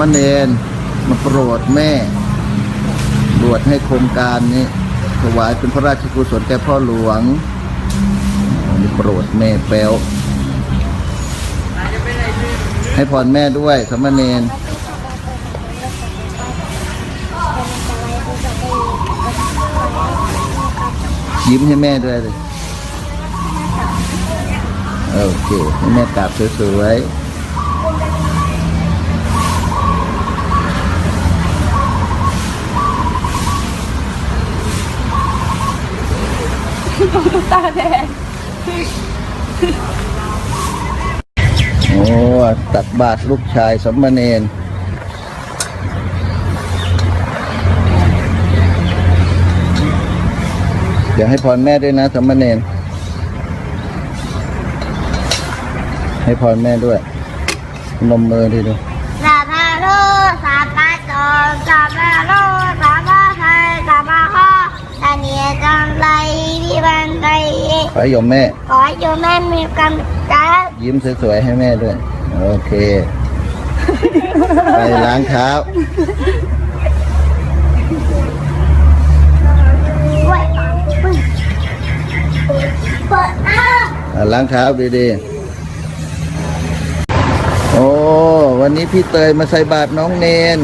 มณเณรมาโปรดแม่ บวชให้โครงการนี้ถวายเป็นพระราชกุศลแก่พ่อหลวงนี่โปรดแม่แป๊วให้พรแม่ด้วยสามเณรยิ้มให้แม่ด้วยเลยโอเค ให้แม่กราบสวยๆ แดงโอ้ตักบาตรลูกชายสมณเณรเดี๋ยวให้พรแม่ด้วยนะสมณเณรให้พรแม่ด้วยนมมือดีดู สัพพะโลสัพพะโตสัพพะโลสั อันนี้จังไรวิบันไตขอให้โยมแม่ ขอให้โยมแม่มีกำจัดยิ้มสวยๆให้แม่ด้วย โอเค ไปล้างเท้าด้วยปึ้งเปิดอ้าอะล้างเท้าดีๆ โอ้ วันนี้พี่เตยมาใส่บาตรน้องเนน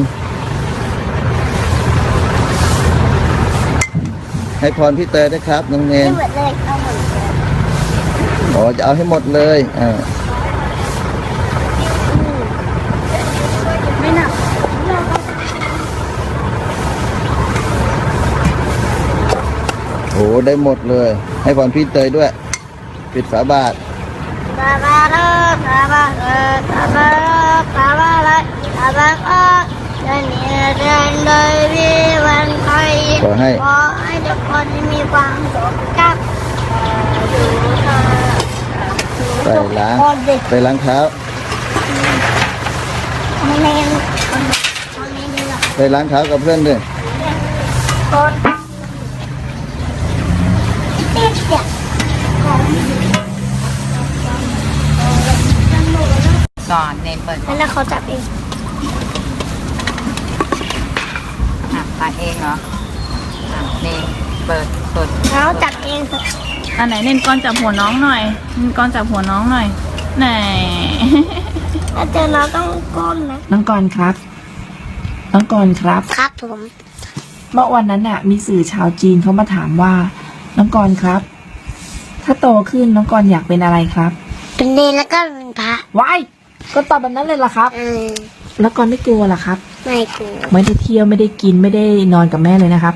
ให้พรพี่เตยด้วยครับน้องเนนหมดเลยเอาหมดเลยอ๋อจะเอาให้หมดเลยอ่าไม่หนักโอ้ได้หมดเลย ให้พรพี่เตยด้วย ปิดฝาบาทสัพพะโลสัพพะโตสัพพะโลสัพพะไทยสัพพะข้ออันนี้จังไรวิบันไต ขอให้ขอให้ทุกคนมีความสุขกับดูค่ะไปล้างคนเด็กไปล้างเท้าไม่เล่นคนคนไม่เล่นหรอกไปล้างเท้ากับเพื่อนด้วยคนติดเนี่ยก่อนเนมเปิดแล้วเขาจับเองอะตาเองเหรออะเนมเปิดเปิดเขาจับเองอันไหนเน้นก้อนจับหัวน้องหน่อยเน้นก้อนจับหัวน้องหน่อย ไหน แล้วเจอเราต้องก้มนะน้องกรณ์ครับ น้องกรณ์ครับ ครับผมเมื่อวันนั้นน่ะ มีสื่อชาวจีนเขามาถามว่า น้องกรณ์ครับ ถ้าโตขึ้นน้องกรณ์อยากเป็นอะไรครับเป็นเนรแล้วก็เป็นพระว้ายก็ตอบแบบนั้นเลยล่ะครับ เออแล้วกรณ์ไม่กลัวเหรอครับ ไม่กลัว ไม่ได้เที่ยวไม่ได้กินไม่ได้นอนกับแม่เลยนะครับ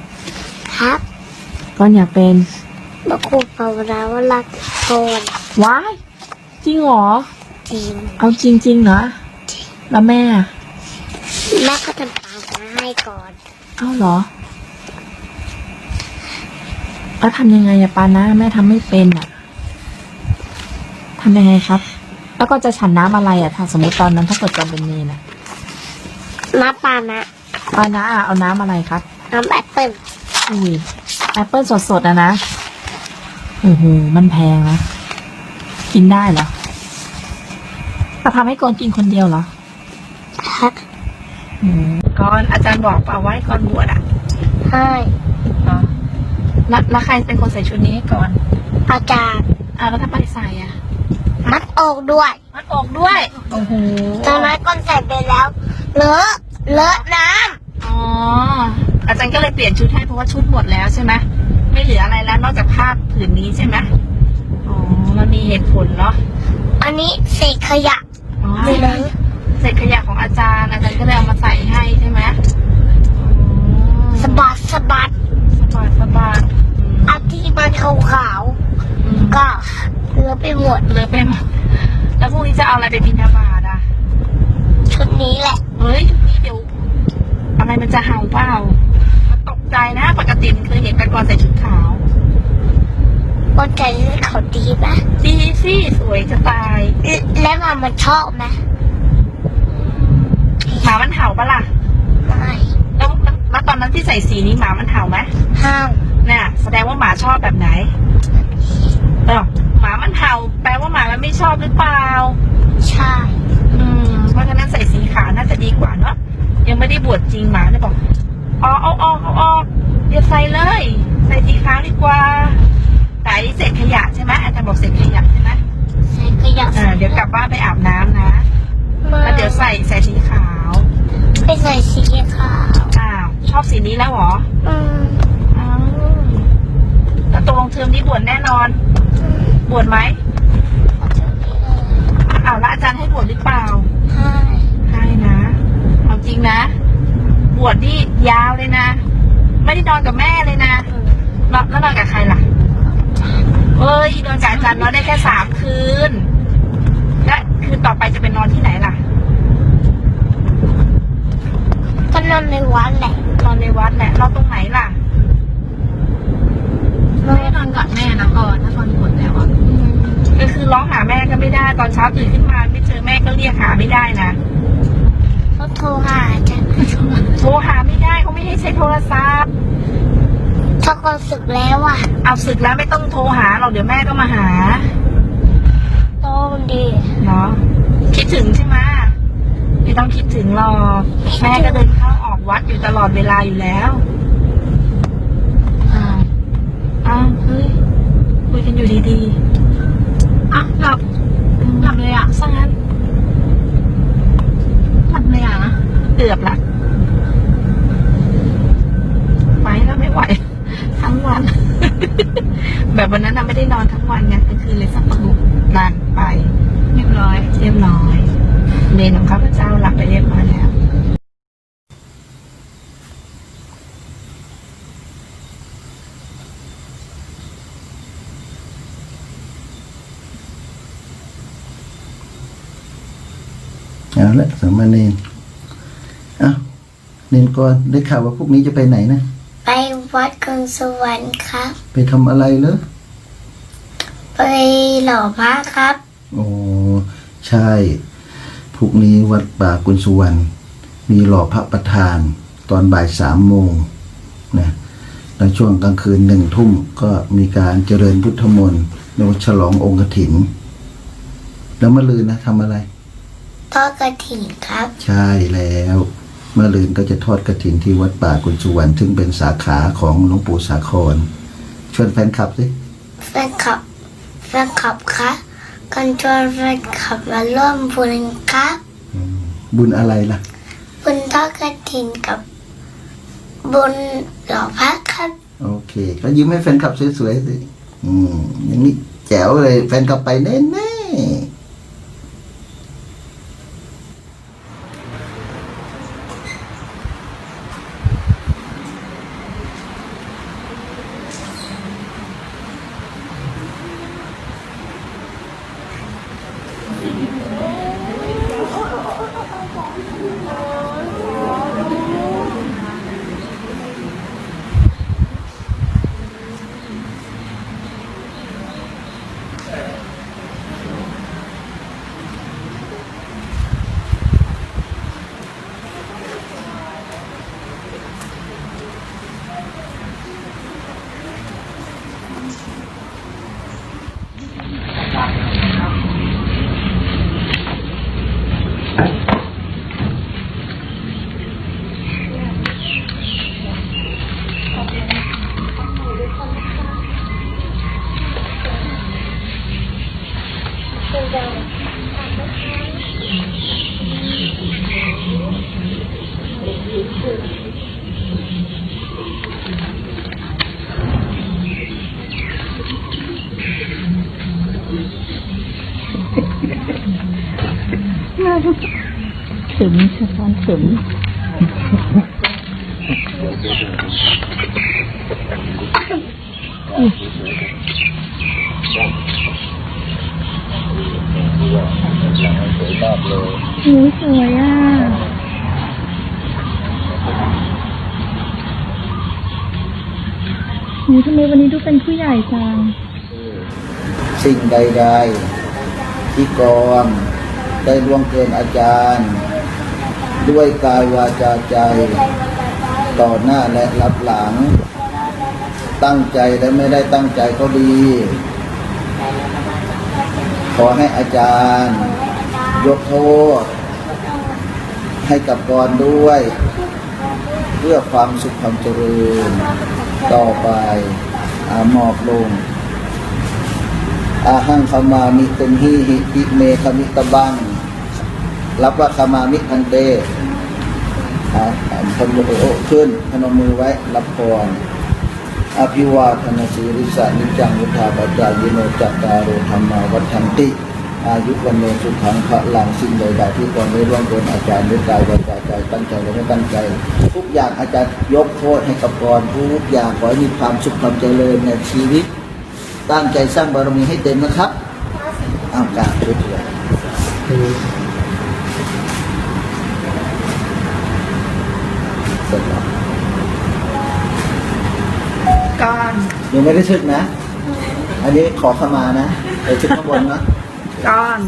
ครับกรณ์อยากเป็นบอกครูภาวนาว่ารักโทนว้ายจริงเหรอ จริงเอาจริงๆเหรอแล้วแม่อะแม่ก็ทำตามมาให้ก่อน เอ้าเหรอแล้วทำยังไงอะปานะแม่ทำไม่เป็นอะทำยังไงครับ แล้วก็จะฉันน้ำอะไรอะถ้าสมมติตอนนั้นถ้าเกิดจำเป็นเนรนะน้ำปลานะปานะอะเอาน้ำอะไรครับ น้ำแอปเปิ้ล อุ้ยแอปเปิลสดๆอะนะโอ้โหมันแพงนะ กินได้เหรอจะทำให้กอนกินคนเดียวเหรอครับอืมก่อนอาจารย์บอกเปล่าไว้ก่อนบวชอะให้เหรอแล้วแล้วใครเป็นคนใส่ชุดนี้ให้ก่อนอาจารย์อะแล้วถ้าไปใส่อะมัดอกด้วยมัดอกด้วยโอ้โหตอนนั้นก้นใส่ไปแล้วเลอะเลอะน้อ๋อ อาจารย์ก็เลยเปลี่ยนชุดให้เพราะว่าชุดหมดแล้วใช่ไหมไม่เหลืออะไรแล้วนอกจากผ้าผืนนี้ใช่ไหมอ๋อ มันมีเหตุผลเนาะำอันนี้เศษขยะอ๋อไปเลยเศษขยะของอาจารย์อาจารย์ก็เลยเอามาใส่ให้ใช่ไหมอ๋อสะบัดสะบัดสบายสบายอืมอันที่มันขาวอืมๆก็เลอะไปหมดเหลือเป็นแล้วพรุ่งนี้จะเอาอะไรไปบินทบาทอะ ชุดนี้แหละ เฮ้ยนี่เดี๋ยว อะไรมันจะเห่าเปล่ามันตก ใจนะ ปกติมันเคยเห็นแต่ก่อนใส่ชุดขาวก้นใจนี่เขาดีไหมดีสิสวยจะตาย แล้วมันมันชอบไหมหมามันเห่าปะล่ะไม่แล้วแล้วแล้วตอนนั้นที่ใส่สีนี้หมามันเห่าไหมห้ามน่ะ แสดงว่าหมาชอบแบบไหนเออหมามันเห่า แปลว่าหมามันไม่ชอบหรือเปล่า ใช่ อืม เพราะฉะนั้นใส่สีขาวน่าจะดีกว่าเนาะยังไม่ได้บวชจริงหมาเลยบอก อ๋อเอาออกเอาออกเดี๋ยวใส่เลย ใส่สีขาวดีกว่าแต่อันนี้เศษขยะใช่ไหมอาจารย์บอกเศษขยะใช่ไหมใส่ขยะอ่าเดี๋ยวกลับบ้านไปอาบน้ำนะแล้วเดี๋ยวใส่ใส่สีขาวไปใส่สีขาวอ้าวชอบสีนี้แล้วเหรออืมอ้าวแล้วตกลงเทอมนี้บวชแน่นอน บวชไหมอ้าวแล้วอาจารย์ให้บวชหรือเปล่าใช่ให้นะเอาจริงนะ บวชนี่ ยาวเลยนะ ไม่ได้นอนกับแม่เลยนะแล้วแล้วนอนกับใครล่ะเอ้ยนอนกับอาจารย์นอนได้แค่สามคืน และคืนต่อไปจะเป็นนอนที่ไหนล่ะก็นอนในวัดแหละนอนในวัดแหละนอนตรงไหนล่ะไม่ได้นอนก่อนแม่นะก่อนถ้าตอนบวชแล้วอะก็คือร้องหาแม่ก็ไม่ได้ตอนเช้าตื่นขึ้นมาไม่เจอแม่ก็เรียกหาไม่ได้นะเขาโทรหาฉันโทรหาไม่ ได้เขาไม่ให้ใช้โทรศัพท์ถ้าคนศึกแล้วอะ เอาศึกแล้วไม่ต้องโทรหาหรอกเดี๋ยวแม่ก็มาหาโตดีเนาะคิดถึงใช่ไหมไม่ต้องคิดถึงหรอกแม่ก็เดินเข้าออกวัดอยู่ตลอดเวลาอยู่แล้วอ้าวอ้าวเฮ้ยคุยกันอยู่ดีอะหลับๆหลับเลยอะซะงั้นหลับเลยอะนะเกือบละไปแล้วไม่ไหว ทั้งวัน แบบวันนั้นน่ะไม่ได้นอนทั้งวันไงกลางคืนเลยสักประกุนานไป เรียบร้อย เรียบร้อย เมนของข้าพเจ้าหลับไปเรียบร้อยแล้วเอาละสามเณรเอ้าเนนก่อนได้ข่าวว่าพวกนี้จะไปไหนนะ ไปวัดกรุงสวรรค์ครับ ไปทำอะไรเหรอ ไปหล่อพระครับ โอ้ใช่พรุ่งนี้วัดป่ากุลสุวรรณมีหล่อพระประธาน ตอนบ่ายสามโมงนะแล้วช่วงกลางคืนหนึ่งทุ่มก็มีการเจริญพุทธมนต์ในวันฉลององค์กฐิน แล้วเมื่อลืนนะทำอะไร ทอดกระถิ่นครับ ใช่แล้วเมื่อลืนก็จะทอดกระถินที่วัดป่ากุลสุวรรณซึ่งเป็นสาขาของหลวงปู่สาครชวนแฟนคลับสิ แฟนคลับ แฟนคลับครับกันชวนแฟนคลับมาร่วมบุญครับ บุญอะไรล่ะ บุญทอดกระถิ่นกับบุญหล่อพระครับ โอเคก็ยิ้มให้แฟนคลับสวยๆสิอืมอย่างนี้แจ๋วเลยแฟนคลับไปแน่ๆ ถึงสะท้อนถึงหนูสวยอะหนูทำไมวันนี้ดูเป็นผู้ใหญ่จัง สิ่งใด ๆ ที่กองได้ล่วงเกินอาจารย์ ด้วยกายวาจาใจ ต่อหน้าและรับหลัง ตั้งใจและไม่ได้ตั้งใจก็ดี ขอให้อาจารย์ ยกโทษ ให้กับบอลด้วย เพื่อความสุขความเจริญ ต่อไปอามอบลงอาหังขมามิตุมหิหิปิเมขมิตบัง รับว่าขมามิพันเตพนมโอขึ้นพนมมือไว้รับพรอภิวาทนาสีริสานิจังวุธาปจายโนจัตตารโอธรรมาวัฏันติ อายุวันโนสุขังพระลังสิ่งใดๆที่ก่อนได้ร่วงเกินอาจารย์ด้วยกายวาจาใจตั้งใจและไม่ตั้งใจ ทุกอย่างอาจารย์ยกโทษให้กับกรทุกอย่างขอให้มีความสุขความเจริญในชีวิต ตั้งใจสร้างบารมีให้เต็มนะครับอ้าวกราบด้วยเถิดเสร็จแล้ว ก่อน ยังไม่ได้ชึกนะ อันนี้ขอขมานะไปชึกข้างบนนะก่อน